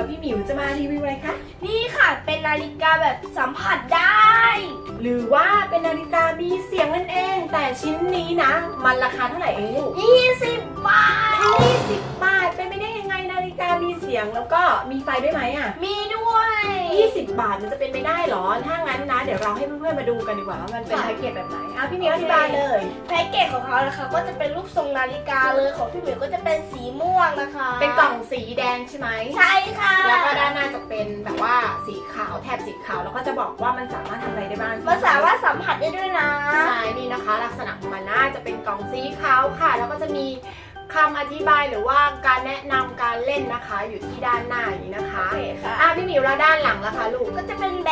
กับพี่หมิวจะมารีวิวอะไรคะ นี่ค่ะเป็นนาฬิกาแบบสัมผัสได้ หรือว่าเป็นนาฬิกามีเสียงนั่นเอง แต่ชิ้นนี้นะ มันราคาเท่าไหร่เองลูก20 บาท20บาทเป็นไม่ เสียงแล้วก็มีไฟด้วยไหมอะ มีด้วย20 บาทมันจะเป็นไม่ได้เหรอ ถ้างั้นนะ เดี๋ยวเราให้เพื่อนๆมาดูกันดีกว่าว่ามันเป็นแพ็กเกจแบบไหนอะพี่หมิวอธิบายเลย แพ็กเกจของเขานะคะก็จะเป็นรูปทรงนาฬิกาเลยของพี่หมิวก็จะเป็นสีม่วงนะคะเป็นกล่องสีแดงใช่ไหมใช่ค่ะแล้วก็ด้านหน้าจะเป็นแบบว่าสีขาวแถบสีขาวแล้วก็จะบอกว่ามันสามารถทำอะไรได้บ้างมันสามารถสัมผัสได้ด้วยนะใช่นี่นะคะ ลักษณะของมันน่าจะเป็นกล่องสีขาวค่ะ แล้วก็จะมีคำอธิบายหรือว่าการแนะ นำการเล่นนะคะ อยู่ที่ด้านหน้าอย่างนี้นะคะโอเคค่ะ อะพี่หมิวแล้วด้านหลังล่ะคะลูก ก็จะเป็นแบ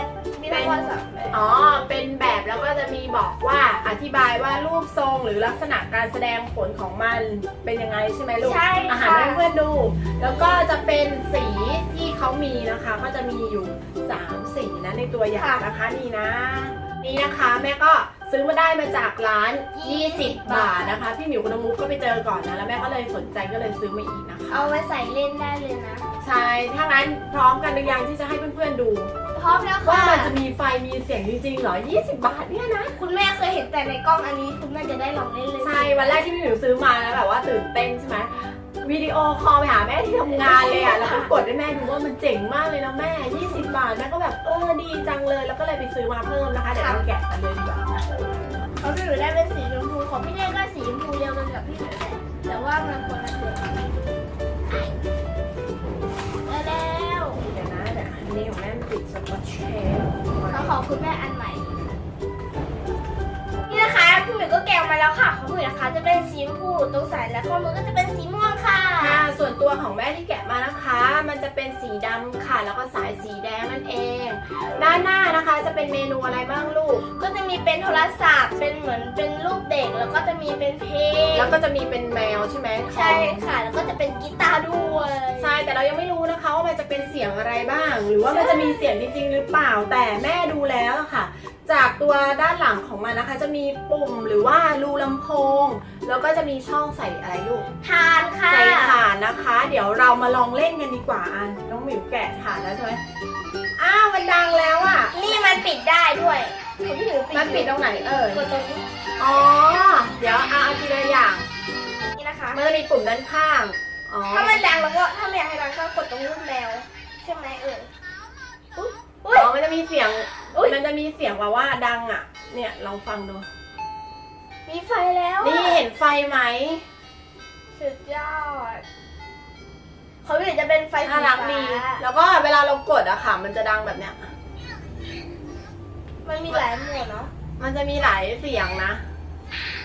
บมีทั้งหมดสามแบบอ๋อ เป็นแบบแล้วก็จะมีบอกว่าอธิบายว่ารูปทรงหรือลักษณะการแสดงผลของมันเป็นยังไงใช่ไหมลูก ใช่อาหารค่ะ ให้เพื่อนๆดู แล้วก็จะเป็นสีที่เขามีนะคะ ก็จะมีอยู่ 3 สีนะในตัวอย่างนะคะนี่นะ นี่นะคะแม่ก็ ซื้อมาได้มาจากร้าน 20 บาทนะคะ พี่หมิวคุณมุกก็ไปเจอก่อนนะ แล้วแม่ก็เลยสนใจก็เลยซื้อมาอีกนะคะเอาไว้ใส่เล่นได้เลยนะ ใช่ถ้างั้นพร้อมกันหรือยังที่จะให้เพื่อนๆดู พร้อมแล้วว่าค่ะ มันจะมีไฟมีเสียงจริงๆเหรอ 20 บาทเนี่ยนะ คุณแม่เคยเห็นแต่ในกล้องอันนี้ คุณแม่จะได้ลองเล่นเลย ใช่ วันแรกที่พี่หมิวซื้อมาแล้วแบบว่าตื่นเต้นใช่ไหม วิดีโอคอลไปหาแม่ที่ทำงานเลยอะ แล้วก็กดให้แม่ดูว่ามันเจ๋งมากเลยนะแม่ 20 บาท แม่ก็แบบเออดีจังเลย แล้วก็เลยไปซื้อมาเพิ่มนะคะ เดี๋ยวเราแกะกันเลยดีกว่าเขาพี่หมิวได้เป็นสีชมพูของพี่เน่ก็สีชมพูเดียวกันกับพี่หมิวแหละแต่ว่ามันคนละตัวได้แล้วเดี๋ยวนะเดี๋ยวอันนี้ของแม่มันติดสกอตเชปเขาขอคุณแม่อันใหม่นี่ นะคะพี่หมิวก็แกะออกมาแล้วค่ะของพี่หมิวนะคะ จะเป็นสีชมพูตรงสายและข้อมือก็จะเป็นสีม่วงค่ะ ค่ะ ส่วนตัวของแม่ที่แกะมานะคะ มันจะเป็นสีดำค่ะ แล้วก็สายสีแดงนั่นเอง ด้านหน้านะคะจะเป็นเมนูอะไรบ้างลูก ก็จะมีเป็นโทรศัพท์เป็นเหมือนเป็นรูปเด็กแล้วก็จะมีเป็นเพลงแล้วก็จะมีเป็นแมวใช่ไหมใช่ค่ะ แล้วก็จะเป็นกีตาร์ด้วยใช่แต่เรายังไม่รู้นะคะว่ามันจะเป็นเสียงอะไรบ้าง หรือว่ามันจะมีเสียงจริงๆ หรือเปล่าแต่แม่ดูแล้วอะค่ะ จากตัวด้านหลังของมันนะคะ จะมีปุ่มหรือว่ารูลำโพง แล้วก็จะมีช่องใส่อะไรลูกทานค่ะ ใส่ถ่านนะคะ เดี๋ยวเรามาลองเล่นกันดีกว่าอันน้องหมิวแกะถ่านแล้วใช่ไหมอ้าวมันดังแล้วอะ นี่มันปิดได้ด้วยของพี่หมิวปิดมันปิดตรงไหนเอ่ยกดตรงนี้อ๋อ เดี๋ยวเอาเอาทีละอย่างนี่นะคะมันจะมีปุ่มด้านข้างอ๋อถ้ามันดังแล้วก็ถ้าไม่อยากให้ดังก็กดตรงรูปแมวใช่ไหมเอ่ยอุ๊ยอ๋อมันจะมีเสียงอุ๊ ยมันจะมีเสียงว่าว่าดังอะ เนี่ยลองฟังดู มีไฟแล้วอะนี่เห็นไฟไหมสุดยอดเขาพี่หมิวจะเป็นไฟสีน่ารักดีฟ้าแล้วก็เวลาเรากดอะค่ะ มันจะดังแบบเนี้ย มันมีหลายโหมดเนาะมันจะมีหลายเสียงนะ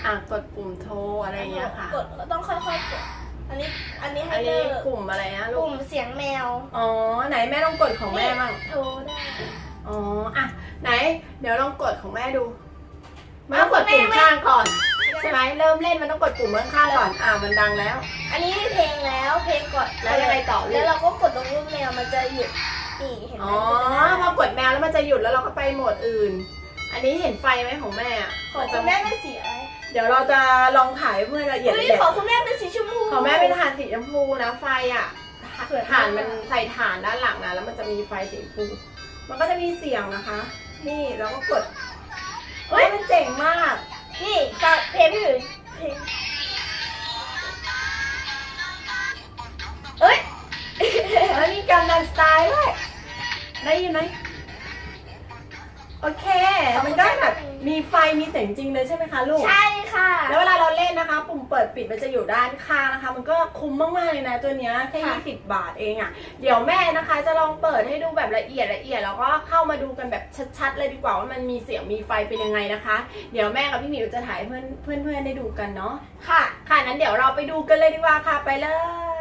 อะกดปุ่มโทรอะไรอย่างเงี้ยค่ะ กดก็ต้องค่อยๆกด อันนี้ อันนี้ให้อันเลืนี้อกปุ่มอะไรนะลูปุ่กมเสียงแมว อ๋อ ไหนแม่ลองกดของแม่บ้าง โทรได้ อ๋อ อะ ไหน เดี๋ยวลองกดของแม่ดู มันต้องกดปุ่มข้างก่อน ใช่ไหมเริ่มเล่นมันต้องกดปุ่มข้างๆก่อนอ่ามันดังแล้ว อันนี้มีเพลงแล้วเพลงกดแล้วยังไงต่อลูกแล้วเราก็กดตรงรูปแมวมันจะหยุดนี่เห็นไหมอ๋อมันจะพอกดแมวแล้วมันจะหยุดแล้วเราก็ไปโหมดอื่น อันนี้เห็นไฟไหมของแม่อะของคุณแม่เป็นสีอะไรเดี๋ยวเราจะลองถ่ายให้เพื่อนละเอียดเฮ้ยละเอียดของคุณแม่เป็นสีชมพูของแม่เป็นถ่านสีชมพูนะไฟอะสวยมากถ่านมันใส่ถ่านด้านหลังนะแล้วมันจะมีไฟสีชมพูมันก็จะมีเสียงนะคะ นี่เราก็กดเฮ้ยมันเจ๋งมาก นี่ฟังเพลงพี่หมิวเพลงเอ้ยแล้วมีการดันสไตล์ด้วย ได้ยินไหมโอเค มันก็แบบมีไฟมีเสียงจริงเลยใช่ไหมคะลูก ใช่ค่ะ เปิดปิดมันจะอยู่ด้านข้างนะคะ มันก็คุ้มมากๆเลยนะตัวเนี้ยแค่ ค่ะ 20 บาทเองอะ่ะ เดี๋ยวแม่นะคะจะลองเปิดให้ดูแบบละเอียดละเอียดแล้วก็เข้ามาดูกันแบบชัดๆเลยดีกว่าว่ามันมีเสียงมีไฟเป็นยังไงนะคะ เดี๋ยวแม่กับพี่หมิวจะถ่ายให้เพื่อนเพื่อนๆได้ดูกันเนาะค่ะ ค่ะนั้นเดี๋ยวเราไปดูกันเลยดีกว่าค่ะไปเลย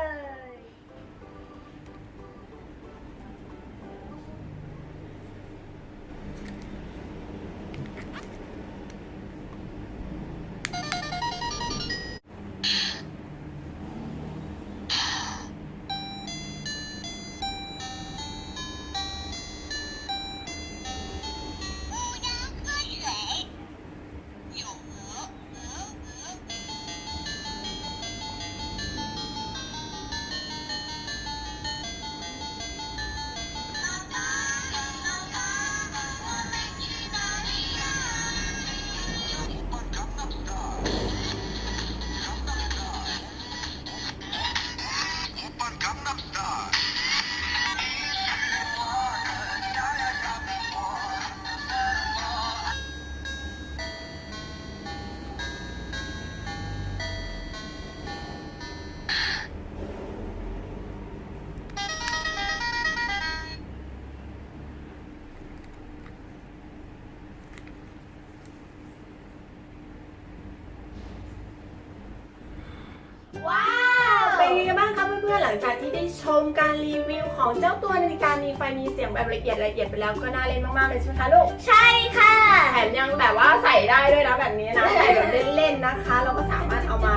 ลังจากที่ได้ชมการรีวิวของเจ้าตัวนาฬิกามีไฟมีเสียงแบบละเอียดละเอียดไปแล้วก็น่าเล่นมากๆเลยใช่ไหมคะลูก ใช่ค่ะ แถมยังแบบว่าใส่ได้ด้วยนะแบบนี้นะใส่แบบเล่นๆนะคะ เราก็สามารถเอามา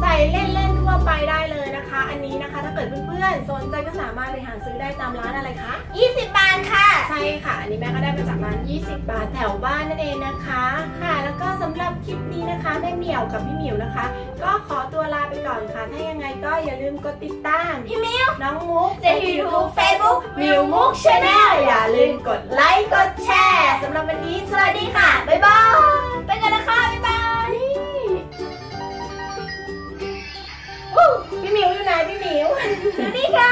ใส่เล่นๆทั่วไปได้เลยนะคะ อันนี้นะคะถ้าเกิดเพื่อนๆสนใจก็สามารถไปหาซื้อได้ตามร้านอะไรคะ20 บาทค่ะ ใช่ค่ะ อันนี้แม่ก็ได้มาจากร้าน 20 บาทแถวบ้านนั่นเองนะคะ ค่ะ แล้วก็สำหรับคลิปนี้นะคะแม่เหมียวกับพี่หมิวนะคะ ก็ขอตัวลาไปก่อนค่ะ ถ้ายังไงก็อย่าลืมกดติดตามพี่มิวน้องมุกใน YouTube Facebook มิวมุก Channel อย่าลืมกดไลค์กดแชร์สำหรับวันนี้สวัสดีค่ะค่ะ บ๊ายบาย ไปกันนะคะบ๊ายบายพี่มิวอยู่ไหนพี่มิวอยู่นี่ค่ะ